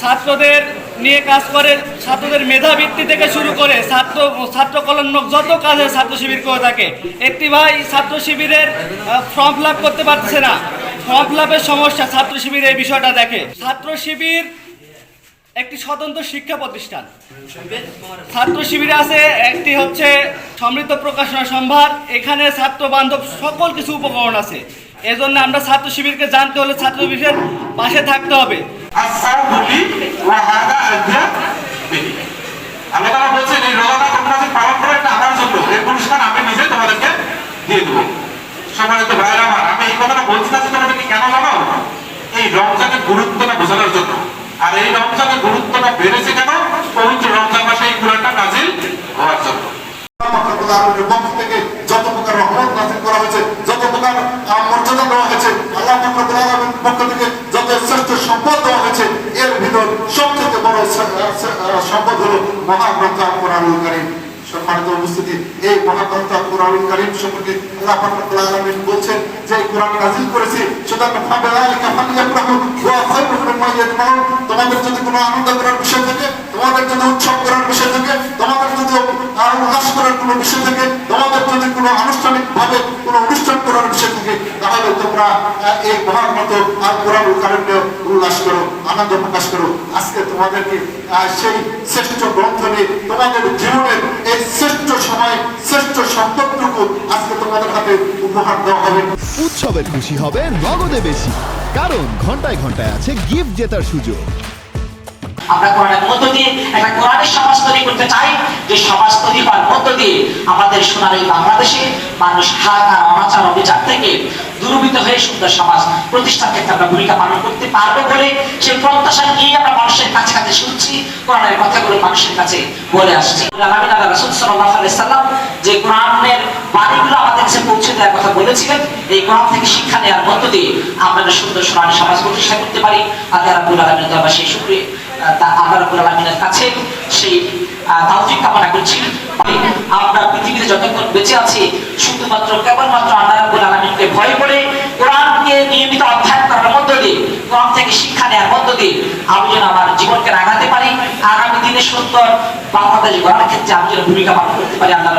ছাত্রদের নিয়ে কাজ করে, ছাত্রদের মেধাবৃত্তি থেকে শুরু করে ছাত্র ছাত্র কল্যাণমূলক যত কাজে ছাত্র শিবির করে থাকে। একটি ভাই ছাত্র শিবিরের ফর্ম ফিল করতে পারছে না। ফর্ম ফিল সমস্যা, ছাত্র শিবির এই বিষয়টা দেখে। ছাত্র শিবির একটি স্বতন্ত্র শিক্ষা প্রতিষ্ঠান। ছাত্র শিবিরে আছে একটি হচ্ছে সমৃদ্ধ প্রকাশনা সম্ভার। এখানে ছাত্র বান্ধব সকল কিছু উপকরণ আছে। এজন্য আমরা ছাত্র শিবিরকে জানতে হলে ছাত্র শিবিরের পাশে থাকতে হবে। আর এই রমজানের গুরুত্বটা বেড়েছে কেন? পবিত্র রমজান মাসে এই কোরআনটা নাজিল হওয়ার জন্য। যত প্রকার রহমত নাজিল করা হয়েছে, যত প্রকার মর্যাদা দেওয়া হয়েছে, আল্লাহ রব্বুল আলামিনের পক্ষ থেকে যত শ্রেষ্ঠ সম্পদ দেওয়া হয়েছে। এর ভিতর সবথেকে বড় সম্পদ হলো মহাগ্রন্থা কোরআনুল কারীম। সম্মানিত উপস্থিতি, এই কারীম সম্পর্কে আলামিন বলছেন যে কোরআন নাজিল তোমাদের যদি কোনো আনন্দ করার বিষয় থাকে, তোমাদের যদি উৎসব করার বিষয় থাকে তোমাদের যদি আহ, উল্লাস করার কোনো বিষয় থাকে তোমাদের যদি কোনো আনুষ্ঠানিক ভাবে কোনো অনুষ্ঠান করার বিষয় থাকে তাহলে তোমরা এই মহাগ্রন্থ আর কোরআন কারণে উল্লাস করো আনন্দ প্রকাশ করো। আজকে তোমাদেরকে সেই শ্রেষ্ঠ গ্রন্থ নিয়ে তোমাদের জীবনের এই শ্রেষ্ঠ সময় শ্রেষ্ঠ সম্পদটুকু আজকে তোমাদের হাতে উপহার দেওয়া হবে। উৎসবের খুশি হবে নগদে বেশি কারণ ঘন্টায় ঘন্টায় আছে গিফট জেতার সুযোগ। আমরা কোরআনের মধ্য দিয়ে একটা কোরআনের সমাজ তৈরি করতে চাই। যে সমাজ তৈরি হওয়ার মধ্য দিয়ে আমাদের সোনার এই বাংলাদেশে মানুষ হাহাকার অনাচার অবিচার থেকে দূরীভূত হয়ে সুন্দর সমাজ প্রতিষ্ঠার ক্ষেত্রে আমরা ভূমিকা পালন করতে পারব বলে সেই প্রত্যাশা নিয়ে আমরা মানুষের কাছে কাছে শুনছি, কোরআনের কথাগুলো মানুষের কাছে বলে আসছি। আলামিন আল্লাহ রাসূল আলাইহি সাল্লাম যে কোরআনের বাণীগুলো আমাদের কাছে পৌঁছে দেওয়ার কথা বলেছিলেন, এই কোরআন থেকে শিক্ষা নেওয়ার মধ্য দিয়ে আমরা সুন্দর সোনালী সমাজ প্রতিষ্ঠা করতে পারি। আল্লাহ রাব্বুল আলামিনের দরবার সেই শুকরিয়া। আল্লাহ রাব্বুল আলামিনের তাওফিক কামনা করছি। আমরা পৃথিবীতে যতক্ষণ বেঁচে আছি, শুধুমাত্র কেবলমাত্র আল্লাহ রাব্বুল আলামিনকে ভয় করে কোরআনকে নিয়মিত অধ্যয়ন করার মধ্য দিয়ে, কোরআন থেকে শিক্ষা নেওয়ার মধ্য দিয়ে, আমি যেন আমার জীবনকে রাগাতে পারি, আগামী দিনে সুন্দর বাংলাদেশ গড়ার ক্ষেত্রে আমি যেন ভূমিকা পালন করতে পারি, আল্লাহ